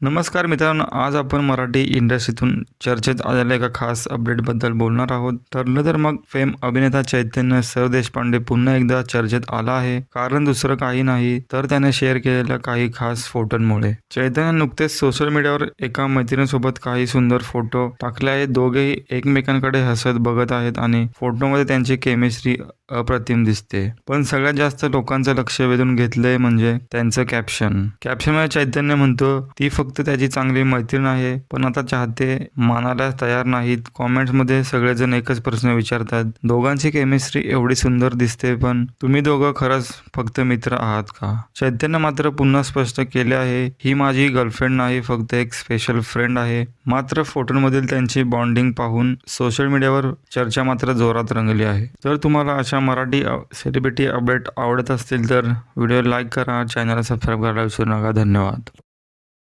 नमस्कार मित्रांनो आज आपण मराठी इंडस्ट्रीतून चर्चेत आलेल्या एका खास अपडेटबद्दल बोलणार आहोत. ठरलं तर मग फेम अभिनेता चैतन्य सर देशपांडे पुन्हा एकदा चर्चेत आला आहे. कारण दुसरं काही नाही तर त्याने शेअर केलेल्या काही खास फोटोंमुळे चैतन्य नुकतेच सोशल मीडियावर एका मैत्रिणीसोबत काही सुंदर फोटो टाकले आहेत. दोघेही एकमेकांकडे हसत बघत आहेत आणि फोटोमध्ये त्यांची केमिस्ट्री अप्रतिम दिसते. पण सगळ्यात जास्त लोकांचं लक्ष वेधून घेतलंय म्हणजे त्यांचं कॅप्शन कॅप्शनमध्ये चैतन्य म्हणतो ती फक्त फक्त त्याची चांगली मैत्रीण आहे पण आता चाहते मानायला तयार नाहीत. कॉमेंट्समध्ये सगळेजण एकच प्रश्न विचारतात दोघांची केमिस्ट्री एवढी सुंदर दिसते पण तुम्ही दोघं खरंच फक्त मित्र आहात का? चैतन्य मात्र पुन्हा स्पष्ट केले आहे ही माझी गर्लफ्रेंड नाही फक्त एक स्पेशल फ्रेंड आहे. मात्र फोटोमधील त्यांची बॉन्डिंग पाहून सोशल मीडियावर चर्चा मात्र जोरात रंगली आहे. तर तुम्हाला अशा मराठी सेलिब्रिटी अपडेट आवडत असतील तर व्हिडिओ लाईक करा चॅनलला सबस्क्राईब करायला विसरू नका. धन्यवाद.